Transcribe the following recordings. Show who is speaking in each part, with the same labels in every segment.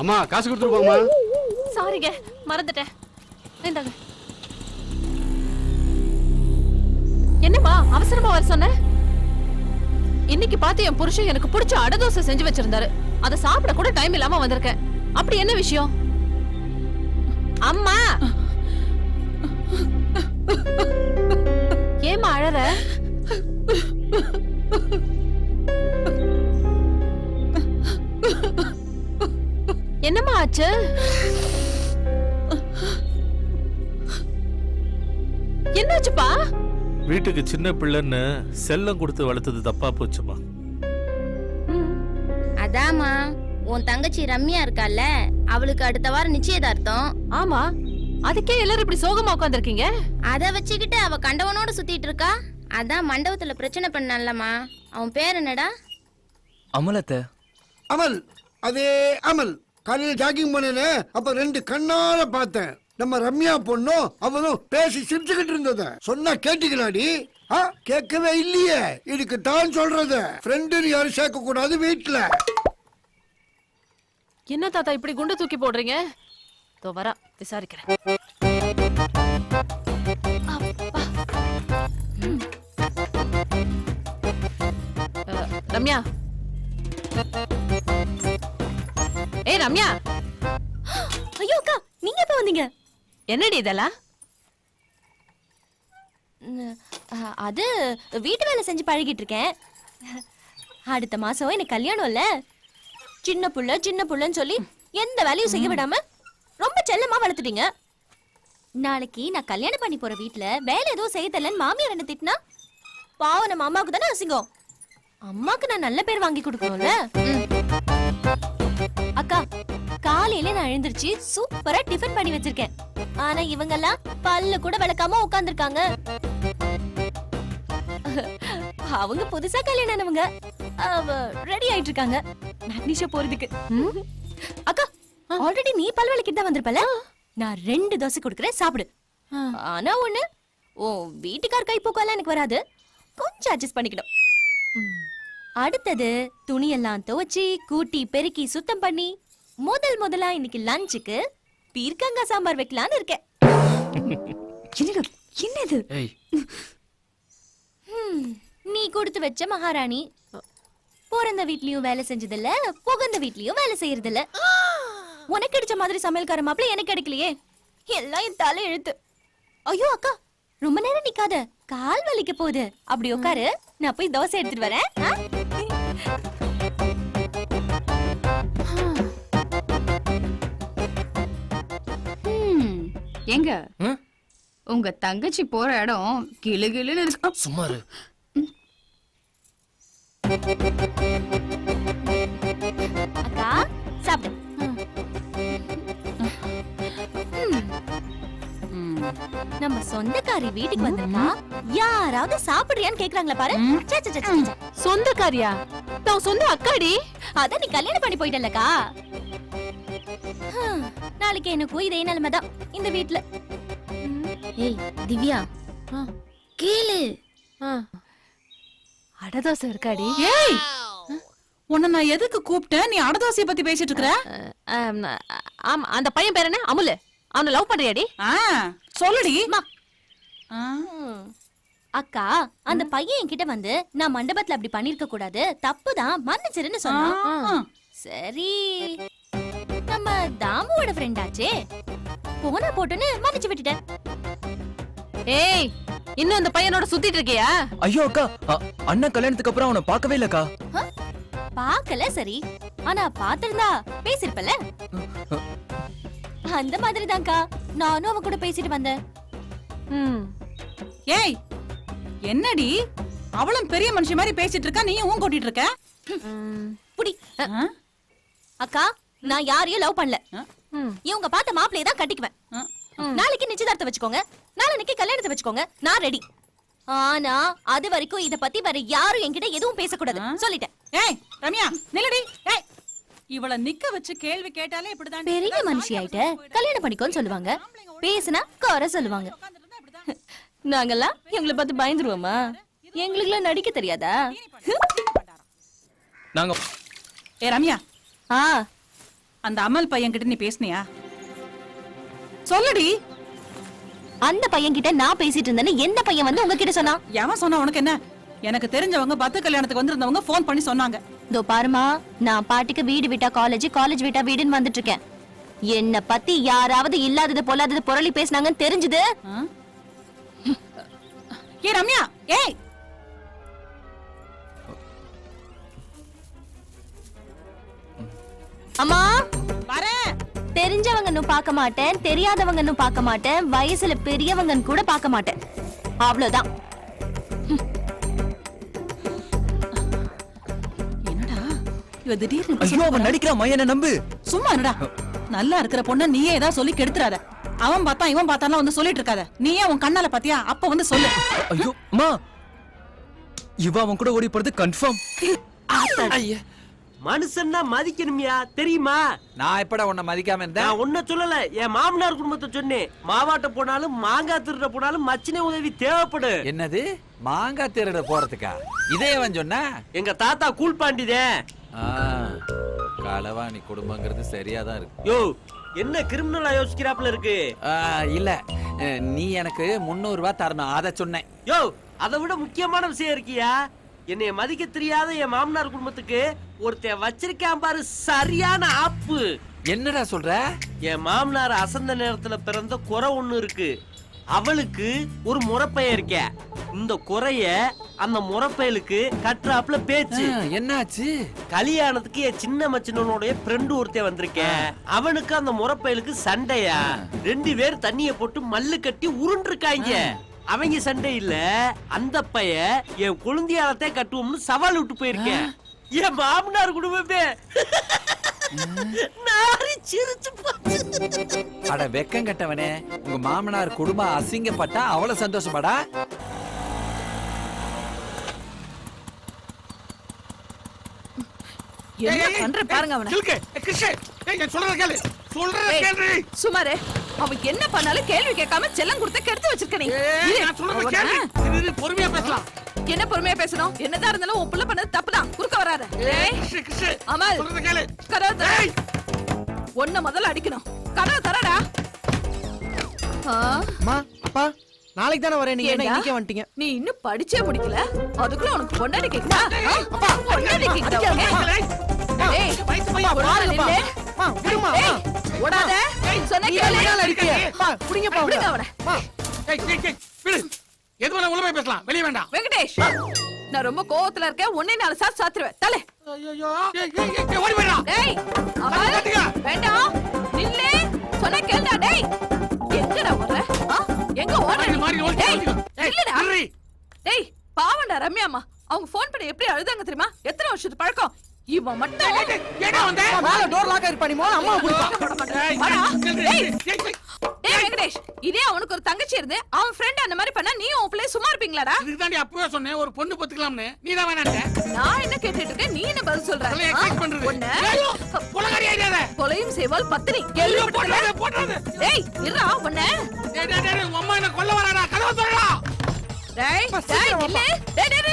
Speaker 1: அம்மா காசு கொடுத்துட்டு போங்கம்மா
Speaker 2: சாரிங்க மறந்துட்டேன். இந்தாங்க. என்னம்மா அவசரமா வர சொன்ன? இன்னைக்கு பார்த்து என் புருஷன் எனக்கு பிடிச்ச அடதோசை செஞ்சு வச்சிருந்தாரு. அதை சாப்பிட கூட டைம் இல்லாம வந்திருக்கேன். அப்படி என்ன விஷயம்? அம்மா! ஏமா அழற? ஆச்சு என்னாச்சுப்பா?
Speaker 3: வீட்டுக்கு சின்ன பிள்ளைன்னு செல்லம் கொடுத்து வளர்த்தது தப்பா போச்சுமா?
Speaker 4: அதாம்மா உன் தங்கச்சி ரம்யா இருக்கால்ல அவளுக்கு அடுத்த வாரம் நிச்சயதார்த்தம்.
Speaker 2: ஆமா அதுக்கே எல்லாரும் இப்படி சோகமா உட்காந்துருக்கீங்க
Speaker 4: அத வச்சுக்கிட்டு அவ கண்டவனோட சுத்திட்டு இருக்கா? அதான் மண்டபத்துல பிரச்சனை பண்ணலம்மா அவன் பேர் என்னடா?
Speaker 5: அமலத்தை.
Speaker 6: அமல் அதே அமல். காலையில ஜாகிங் பண்ணனே அப்ப ரெண்டு கண்ணால பார்த்தேன். நம்ம ரம்யா பொண்ணும் அவனும் பேசி சிரிச்சுக்கிட்டு இருந்தத. சொன்னா கேட்டுக்கலாடி. கேட்கவே இல்லையே. இதுக்கு தான் சொல்றது. ஃப்ரெண்டுன்னு யாரும் சேர்க்க கூடாது வீட்டுல
Speaker 2: என்ன தாத்தா இப்படி குண்டு தூக்கி போடுறீங்க? தோ வரா விசாரிக்கிறேன். ரம்யா. ஏய் ரம்யா.
Speaker 4: ஐயோ அக்கா நீங்க எப்ப வந்தீங்க?
Speaker 2: என்னடி இதெல்லாம்?
Speaker 4: அது வீட்டு வேலை செஞ்சு பழகிட்டு இருக்கேன். அடுத்த மாசம் எனக்கு கல்யாணம் இல்ல. சின்ன புள்ள சின்ன புள்ளன்னு சொல்லி எந்த வேலையும் செய்ய விடாம ரொம்ப செல்லமா வளர்த்துட்டீங்க. நாளைக்கு நான் கல்யாணம் பண்ணி போற வீட்ல வேலை எதுவும் செய்ய தெரியலன்னு மாமியார் என்ன திட்டினா? பாவம் நம்ம அம்மாவுக்கு தானே அசிங்கம். அம்மாக்கு நான் நல்ல பேர் வாங்கி கொடுக்கணும்ல. அக்கா காலையில நான் எழுந்திருச்சு சூப்பரா டிஃபன் பண்ணி வச்சிருக்கேன். ஆனா இவங்கெல்லாம் பல்ல கூட விளக்காம உட்கார்ந்திருக்காங்க. அவங்க புதுசா கல்யாணம் ஆனவங்க. ரெடி ஆயிட்டு இருக்காங்க. மேக்னீஷியா போறதுக்கு. அக்கா ஆல்ரெடி நீ பல் விளக்கிட்டு தான் வந்திருப்பல நான் ரெண்டு தோசை கொடுக்குறேன் சாப்பிடு. ஆனா ஒண்ணு ஓ வீட்டுக்கார் கை போக்கெல்லாம் எனக்கு வராது. கொஞ்சம் அட்ஜஸ்ட் பண்ணிக்கணும். அடுத்தது துணியெல்லாம் துவைச்சி கூட்டி பெருக்கி சுத்தம் பண்ணி முதல் முதலா இன்னைக்கு லஞ்சுக்கு பீர்க்கங்காய் சாம்பார் வைக்கலான்னு இருக்கேன்.
Speaker 7: என்னங்க என்னது?
Speaker 4: நீ கொடுத்து வச்ச மகாராணி. பிறந்த வீட்லயும் வேலை செஞ்சதில்ல புகுந்த வீட்லயும் வேலை செய்யறதில்ல. உனக்கு அடிச்ச மாதிரி சமையல்கார மாப்பிள எனக்கு கிடைக்கலையே எல்லாம் என் தலை எழுத்து ஐயோ அக்கா ரொம்ப நேரம் நிக்காத. கால் வலிக்க போகுது. அப்படி உட்காரு நான் போய் தோசை எடுத்துட்டு வரேன்.
Speaker 7: ஏங்க? உங்க தங்கச்சி போற இடம் கிளு கிளுன்னு இருக்கும்.
Speaker 4: அக்கா சாப்பிடு.
Speaker 7: ம்.
Speaker 4: நம்ம சொந்தக்காரி வீட்டுக்கு வந்திருக்கா. யாராவது சாப்பிடுறியான்னு கேக்குறாங்களா பாரு.
Speaker 2: சொந்தக்காரியா? நான் சொந்த அக்காடி.
Speaker 4: அதான் நீ கல்யாணம் பண்ணி போயிட்டல்லக்கா நாளைக்கு எனக்கும் இதே நிலைமைதான். இந்த வீட்ல. ஏய் திவ்யா. கேளு.
Speaker 2: ஆ. அடை தோசை இருக்காடி.
Speaker 8: ஏய்! உன்னை நான் எதுக்கு கூப்பிட்டேன்? நீ அடதோசைய பத்தி பேசிட்டு இருக்கற?
Speaker 2: அஹ், ஆம், அந்த பையன் பேர் என்ன? அமுல். அவனை லவ் பண்றியாடி?
Speaker 8: சொல்லுடி.
Speaker 4: அக்கா அந்த பையன் என்கிட்ட வந்து நான் மண்டபத்துல அப்படி பண்ணிருக்க கூடாது தப்புதான் மன்னிச்சிருன்னு சொன்னான். சரி. நம்ம தாமுவோட ஃப்ரெண்ட் ஆச்சே. போனா போட்டுன்னு மன்னிச்சு விட்டுட்டேன்.
Speaker 2: ஏய் இன்னும் அந்த பையனோட சுத்திட்டு இருக்கியா?
Speaker 5: ஐயோ அக்கா அண்ணன் கல்யாணத்துக்கு அப்புறம் அவனை பார்க்கவே இல்லக்கா
Speaker 4: பாக்கல சரி. ஆனா பாத்திருந்தா பேசிருப்பல அந்த மாதிரி தான்க்கா நானும் அவ கூட பேசிட்டு வந்தேன்.
Speaker 2: ம்.
Speaker 8: ஏய் என்னடி? அவளும் பெரிய மனுஷி மாதிரி பேசிட்டு இருக்கா? நீயும் ஊன் கொட்டிட்டு இருக்க?
Speaker 4: புடி? அக்கா நான் யாரையும் லவ் பண்ணல. இவங்க பார்த்த மாப்பிளைய தான் கட்டிக்குவேன். நாளைக்கு நிச்சயதார்த்தம் வச்சுக்கோங்க. நாளைக்கு கல்யாணத்தை வச்சுக்கோங்க. நான் ரெடி ஆனா அது வரைக்கும் இத பத்தி வேற யாரும் என்கிட்ட எதுவும் பேசக்கூடாது? சொல்லிட்டேன்.
Speaker 8: ஏய் ரம்யா நில்லடி. ஏய் இவள நிக்க வச்சு கேள்வி கேட்டாலே இப்படிதான்
Speaker 4: பெரிய மனுஷி ஆயிட்ட கல்யாணம் பண்ணிக்கோன்னு சொல்லுவாங்க. பேசுனா குறை சொல்லுவாங்க. நாங்கெல்லாம் எங்களை பார்த்து பயந்துருவோமா? எங்களுக்குலாம் நடிக்க தெரியாதா?
Speaker 5: நாங்க
Speaker 8: ஏ ரம்யா.
Speaker 4: ஆ.
Speaker 8: அந்த அமல் பையன் கிட்ட நீ பேசுனியா? சொல்லுடி.
Speaker 4: அந்த பையன் கிட்ட நான் பேசிட்டு இருந்தேன்னு எந்த பையன் வந்து உங்ககிட்ட சொன்னா?
Speaker 8: எவன் சொன்னா உனக்கு என்ன? எனக்கு தெரிஞ்சவங்க பத்து கல்யாணத்துக்கு வந்திருந்தவங்க ஃபோன் பண்ணி சொன்னாங்க.
Speaker 4: இதோ பாருமா நான் பாட்டுக்கு வீடு விட்டா காலேஜ் காலேஜ் விட்டா வீடுன்னு வந்துட்டு இருக்கேன் என்ன பத்தி யாராவது இல்லாதது பொல்லாதது புரளி பேசுனாங்கன்னு தெரிஞ்சது?
Speaker 8: ஏ ரம்யா ஏய்.
Speaker 4: அம்மா! தெரிஞ்சவங்கன்னு பார்க்க மாட்டேன் தெரியாதவங்கன்னு பார்க்க மாட்டேன் வயசுல பெரியவங்கன்னு கூட பார்க்க மாட்டேன். அவ்வளவுதான்.
Speaker 8: என்னடா? இவ திடீர்னு இப்படி
Speaker 5: ஐயோ அவன் நடிக்கிறான் மைய என்ன நம்பு.
Speaker 8: சும்மா நல்லா இருக்கிற பொண்ண நீயே ஏதாவது சொல்லி கெடுத்துறாத. அவன் பார்த்தா இவன் பார்த்தாலாம் வந்து சொல்லிட்டு இருக்காத. நீயே உன் கண்ணால பாத்தியா? அப்ப வந்து சொல்லு.
Speaker 5: ஐயோ அம்மா. இவ அவன் கூட ஓடி போறது கன்ஃபார்ம்
Speaker 9: மனுஷன்னா மதிக்கணும்யா தெரியுமா?
Speaker 10: நான் எப்படா உன்னை மதிக்காம இருந்தேன்?
Speaker 9: ஒன்ன சொல்லல. என் மாமனார் குடும்பத்தை சொன்னேன். மாவாட்ட போனாலும் மாங்காய் திருட போனாலும் மச்சினை உதவி தேவைப்படு.
Speaker 10: என்னது? மாங்காய் திருட போறதுக்கா? இதே அவன் சொன்னா?
Speaker 9: எங்க தாத்தா கூல் பாண்டிதே.
Speaker 10: களவாணி குடும்பங்கிறது சரியாதான் இருக்கு.
Speaker 9: யோ என்ன கிரிமினலா யோசிக்கிறாப்புல இருக்கு?
Speaker 10: இல்ல. நீ எனக்கு முந்நூறு ரூபாய் தரணும். அதை சொன்னேன்.
Speaker 9: யோ அதை விட முக்கியமான விஷயம் இருக்கியா? என்னைய மதிக்க தெரியாத என் மாமனார் குடும்பத்துக்கு ஒருத்தன் வச்சிருக்கான் பாரு சரியான ஆப்பு.
Speaker 10: என்னடா சொல்ற?
Speaker 9: என் மாமனார் அசந்த நேரத்துல பிறந்த குறை ஒண்ணு இருக்கு. அவளுக்கு ஒரு முறப்பைய இருக்க. இந்த குறைய அந்த முறப்பயலுக்கு கட்டுறாப்புல பேச்சு.
Speaker 10: என்னாச்சு?
Speaker 9: கல்யாணத்துக்கு என் சின்ன மச்சினனுடைய ஃப்ரெண்டு ஒருத்தன் வந்திருக்கேன் அவனுக்கு அந்த முறப்பயலுக்கு சண்டையா? ரெண்டு பேர் தண்ணிய போட்டு மல்லு கட்டி உருண்டிருக்காங்க அவங்க சண்டை இல்ல. அந்த பைய என் குழந்தையாலத்தே கட்டுவோம்னு சவால் விட்டு போயிருக்கேன். என் மாமனார் குடும்பமே.
Speaker 10: அட வெக்கம் கட்டவனே. உங்க மாமனார் குடும்பம் அசிங்கப்பட்டா அவ்வளவு சந்தோஷமாடா?
Speaker 11: என்ன பண்ற பாருங்க அவன. ஏய், சுமாரு அவன் என்ன பண்ணாலும் கேள்வி கேட்காம செல்லம் கொடுத்து கெடுத்து வச்சிருக்க நீ. இரு, அவன. என்ன பொறுமையா பேசணும்? என்னதான் இருந்தாலும் உன் புள்ள பண்ணது தப்புதான் குறுக்க வராத. ஏய், அமல். கதவு தர ஒன்ன முதல்ல அடிக்கணும். கதவு தரடா
Speaker 12: அப்பா நாளைக்கு தானே வரேன். நீங்க என்ன? இன்னைக்கே வந்துட்டீங்க?
Speaker 11: நீ இன்னும் படிச்சே முடிக்கல. அதுக்குள்ள உனக்கு பொண்டாடி கேக்குதா? ஆ? பொண்டாட்டி கேக்குதா? ஏய்,
Speaker 12: அம்மா, விடுமா,
Speaker 11: ஏய். ஓடாத. சொன்னா
Speaker 12: நீ
Speaker 11: கேளு.
Speaker 12: எல்லாம் அடிக்கிறியே. அப்பா, புடிங்கப்பா அவனை.
Speaker 11: விடுங்க அவனை.
Speaker 12: அம்மா,
Speaker 11: வெங்கடேஷ் நான் ரொம்ப கோவத்துல இருக்கேன். உன்னை நாலு சாத்து சாத்துருவேன். தலை டேய் அமல், வேண்டாம். நில்லு. சொன்ன கேளுடா டேய். எங்கடா ஓடுற? ஆ? எங்க ஓடுற நீ? டேய் நில்லுடா. டேய் பாவம்டா ரம்யாம்மா. அவங்க ஃபோன் பண்ணி எப்படி அழுதாங்க தெரியுமா? எத்தனை வருஷத்து பழக்கம்? இவன் மட்டும்
Speaker 12: அம்மா, மேல டோர் லாக் ஆயிருப்பா நீ மோன அம்மா.
Speaker 11: டேய். டேய் வெங்கடேஷ் இதே அவனுக்கு ஒரு தங்கச்சி இருந்து அவன் ஃப்ரெண்ட் அந்த மாதிரி பண்ணா நீ உன் பிள்ளை சும்மா இருப்பீங்களாடா
Speaker 13: இதுதாண்டி அப்பவே சொன்னேன் ஒரு பொண்ணு பத்துக்கலாம்னு நீ தான் வேணாண்ட
Speaker 11: நான் என்ன கேட்டுட்டு இருக்கேன் நீ என்ன பதில் சொல்ற ஆ?
Speaker 13: expect பண்றது.
Speaker 11: ஒண்ணு
Speaker 13: ஆயிடாத.
Speaker 11: கொலையும் செய்வாள் பத்தினி கேள்விப்பட்டல
Speaker 13: போட்டுறாத, போட்டுறாத.
Speaker 11: டேய் இருடா ஒண்ணு
Speaker 13: டேய், டேய், அம்மா என்ன கொல்ல வராடா கதவை திறடா.
Speaker 11: டேய் டேய் டேய் டேய்.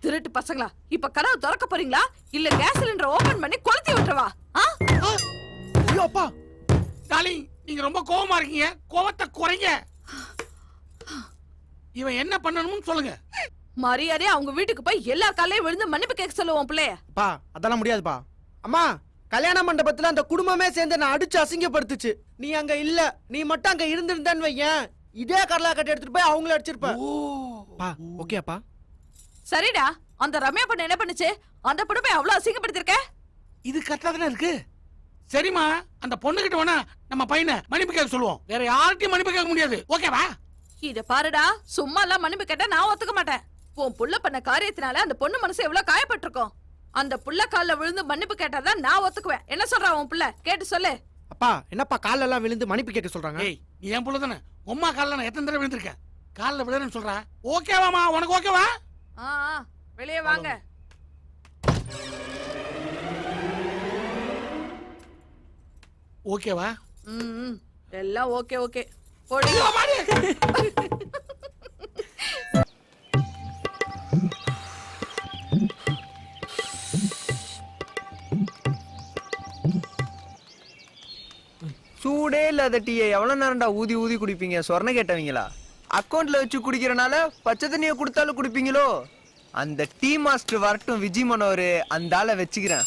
Speaker 11: திருட்டு பசங்களா? இப்ப கதவு திறக்க போறீங்களா? இல்ல கேஸ் சிலிண்டர் ஓபன் பண்ணி கொளுத்தி விட்டுறவா? ஆ?
Speaker 12: ஐயோ அப்பா!
Speaker 13: டார்லிங், நீங்க ரொம்ப கோவமா இருக்கீங்க. கோவத்தை குறைங்க. இவன் என்ன பண்ணணும்னு சொல்லுங்க.
Speaker 11: மரியாதையா அவங்க வீட்டுக்கு போய் எல்லா காலையும் விழுந்து மன்னிப்பு கேட்க சொல்லுவோம் பிள்ளைய.
Speaker 12: அப்பா அதெல்லாம் முடியாதுப்பா. அம்மா கல்யாண மண்டபத்துல அந்த குடும்பமே சேர்ந்து நான் அடிச்சு அசிங்கப்படுத்துச்சு. நீ அங்க இல்ல. நீ மட்டும் அங்க இருந்திருந்தேன்னு வையேன். இதே கடலா கட்டி எடுத்துட்டு போய் அவங்கள அடிச்சிருப்ப. பா ஓகேப்பா
Speaker 11: சரிடா அந்த ரம்யா பொண்ணு என்ன பண்ணுச்சு? அந்த பொண்ணு போய் அவ்வளவு அசிங்கப்படுத்திருக்க?
Speaker 13: இது கரெக்டா தானே இருக்கு? சரிம்மா அந்த பொண்ணு கிட்ட வேணா நம்ம பையனை மன்னிப்பு கேட்க சொல்லுவோம். வேற யார்கிட்டயும் மன்னிப்பு கேட்க முடியாது. ஓகேவா?
Speaker 11: இத பாருடா சும்மா எல்லாம் மன்னிப்பு கேட்டா நான் ஒத்துக்க மாட்டேன். உன் புள்ள பண்ண காரியத்தினால அந்த பொண்ணு மனசு எவ்வளவு காயப்பட்டிருக்கும். அந்த புள்ள கால்ல விழுந்து மன்னிப்பு கேட்டாதான் நான் ஒத்துக்குவேன். என்ன சொல்றா உன் புள்ள? கேட்டு சொல்லு.
Speaker 12: அப்பா என்னப்பா கால்ல எல்லாம் விழுந்து மன்னிப்பு கேட்க சொல்றாங்க?
Speaker 13: ஏய் நீ என் புள்ள தானே உம்மா காலில் நான் எத்தனை தடவை விழுந்திருக்கேன்? காலில் விழுறேன்னு சொல்றா. ஓகேவாமா உனக்கு ஓகேவா?
Speaker 11: ஆ ஆ, வெளியே வாங்க.
Speaker 13: ஓகேவா?
Speaker 11: ம் ம், எல்லாம் ஓகே ஓகே. போடி.
Speaker 12: சூடே இல்லாத டீயை எவ்வளவு நேரம்டா ஊதி ஊதி குடிப்பீங்க? சொர்ண கேட்டவங்களா? அக்கௌண்ட்ல வச்சு குடிக்கிறனால பச்சை தண்ணியை கொடுத்தாலும் குடிப்பீங்களோ? அந்த டீ மாஸ்டர் வரட்டும் விஜய் மனோர். அந்த ஆளை வச்சுக்கிறேன்.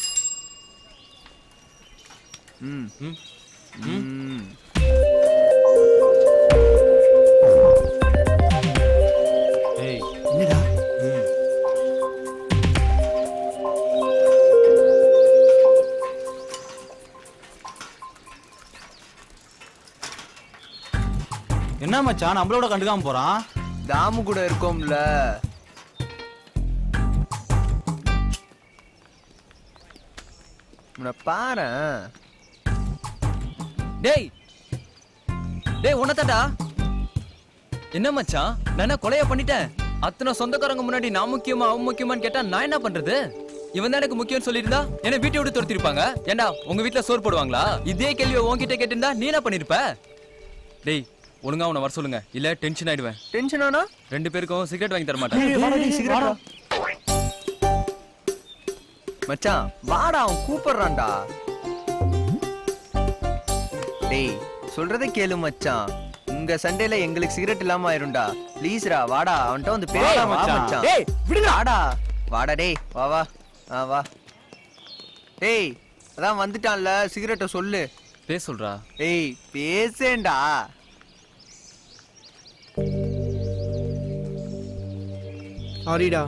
Speaker 12: ம். ம்.
Speaker 5: என்ன மச்சான்? நம்மளோட கண்டுக்காம போறான்?
Speaker 12: தாமு கூட இருக்கோம்ல. பாரேன்.
Speaker 5: டேய்! டேய் உன்னதாடா என்ன மச்சான்? நான் கொலைய பண்ணிட்டேன்? அத்தனை சொந்தக்காரங்க முன்னாடி நான் முக்கியமா அவன் முக்கியமான்னு கேட்டா நான் என்ன பண்றது? இவன் தான் எனக்கு முக்கியம்னு சொல்லியிருந்தா என்ன வீட்டை விட்டு துரத்திருப்பாங்க. ஏண்டா உங்க வீட்ல சோறு போடுவாங்களா? இதே கேள்வியை உன்கிட்ட கேட்டிருந்தா நீ என்ன பண்ணிருப்ப? டேய் ஒழுங்கா உன்னை வர சொல்லுங்க. இல்ல டென்ஷன் ஆயிடுவேன்.
Speaker 12: டென்ஷன் ஆனா?
Speaker 5: ரெண்டு பேருக்கும் சிகரெட் வாங்கி தர மாட்டேன்.
Speaker 12: மச்சான் வாடா அவன் கூப்பிடுறான்டா. டேய் சொல்றதை கேளு மச்சான். உங்க சண்டையில எங்களுக்கு சிகரெட் இல்லாம ஆயிரும்டா. ப்ளீஸ்ரா வாடா அவன்கிட்ட வந்து பேச
Speaker 5: வாடா
Speaker 12: மச்சான். டேய் விடுடா. வாடா வாடா டேய் வா வா. ஆ வா. டேய் அதான் வந்துட்டான்ல சிகரெட்டை சொல்லு.
Speaker 5: பேச சொல்றா.
Speaker 12: ஏய் பேசேன்டா. சாரிடா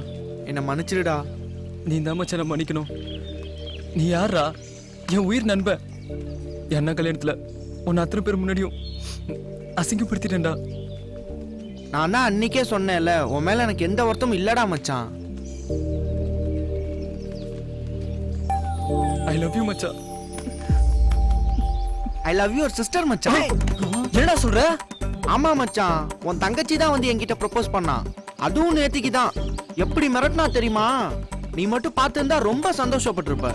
Speaker 12: என்ன மன்னிச்சிடுடா.
Speaker 5: நீ தான் மச்சான் மன்னிக்கணும். நீ யாரா என் உயிர் நண்ப. என்ன கல்யாணத்துல? உன்னை அத்தனை பேர் முன்னாடியும் அசிங்கப்படுத்திட்டேன்டா.
Speaker 12: நான் தான் அன்னைக்கே சொன்னேன்ல உன் மேல எனக்கு எந்த வருத்தமும் இல்லடா மச்சான்.
Speaker 5: ஐ லவ் யூ மச்சான்
Speaker 12: ஐ லவ் யுவர் சிஸ்டர் மச்சான்.
Speaker 5: என்னடா சொல்ற?
Speaker 12: ஆமா மச்சான். உன் தங்கச்சி தான் வந்து என்கிட்ட ப்ரப்போஸ் பண்ணா. அதுவும் நேத்திக்கு தான் எப்படி மிரட்டினா தெரியுமா? நீ மட்டும் பார்த்திருந்தா ரொம்ப சந்தோஷப்பட்டிருப்ப.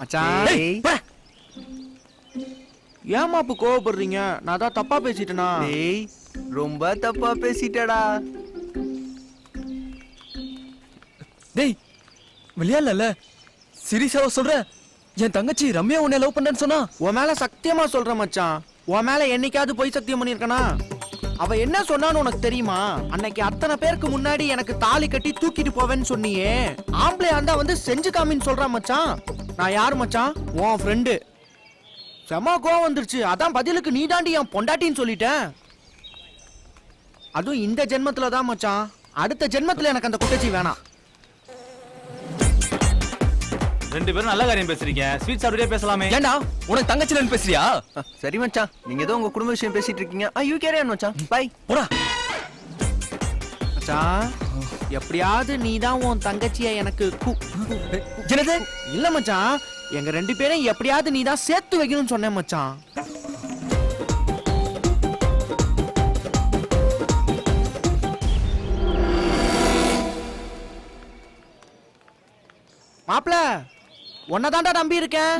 Speaker 12: மச்சான். ஏமா இப்ப கோவப்படுறீங்க? நான் தான் தப்பா பேசிட்டேனா? டேய் ரொம்ப தப்பா பேசிட்டடா.
Speaker 5: டேய் விளையாடல சீரியஸாவா சொல்ற? என் தங்கச்சி ரம்யா உன்னை லவ் பண்ணேன்னு சொன்னா?
Speaker 12: உன் மேல சத்தியமா சொல்ற மச்சான். உன் மேல என்னைக்காவது போய் சத்தியம் பண்ணிருக்கனா அவ என்ன சொன்னான்னு உனக்கு தெரியுமா? அன்னைக்கு அத்தனை பேருக்கு முன்னாடி எனக்கு தாலி கட்டி தூக்கிட்டு போவேன்னு சொன்னியே. ஆம்பளை இருந்தா வந்து செஞ்சு காமின்னு சொல்றான் மச்சான். நான் யார் மச்சான்? உன் ஃப்ரெண்டு செம கோவம் வந்துருச்சு. அதான் பதிலுக்கு நீ தாண்டி என் பொண்டாட்டின்னு சொல்லிட்டேன். அதுவும் இந்த ஜென்மத்துல தான் மச்சான். அடுத்த ஜென்மத்துல எனக்கு அந்த குட்டச்சி வேணாம்.
Speaker 5: ரெண்டு பேரும் நல்ல காரியம் பேசுறீங்க. ஸ்வீட் சாப்பிட்டே பேசலாமே. ஏண்டா? உனக்கு தங்கச்சிலன்னு பேசுறியா?
Speaker 12: சரி மச்சான். நீங்க ஏதோ உங்க குடும்ப விஷயம் பேசிட்டு இருக்கீங்க. ஐயோ கேரே மச்சான். பை
Speaker 5: போடா.
Speaker 12: மச்சான் எப்படியாவது நீ தான் உன் தங்கச்சிய எனக்கு
Speaker 5: என்னது?
Speaker 12: இல்ல மச்சான். எங்க ரெண்டு பேரும் எப்படியாவது நீ தான் சேர்த்து வைக்கணும்னு சொன்னேன் மச்சான். மாப்ள உன்னதாண்டா நம்பி இருக்கேன்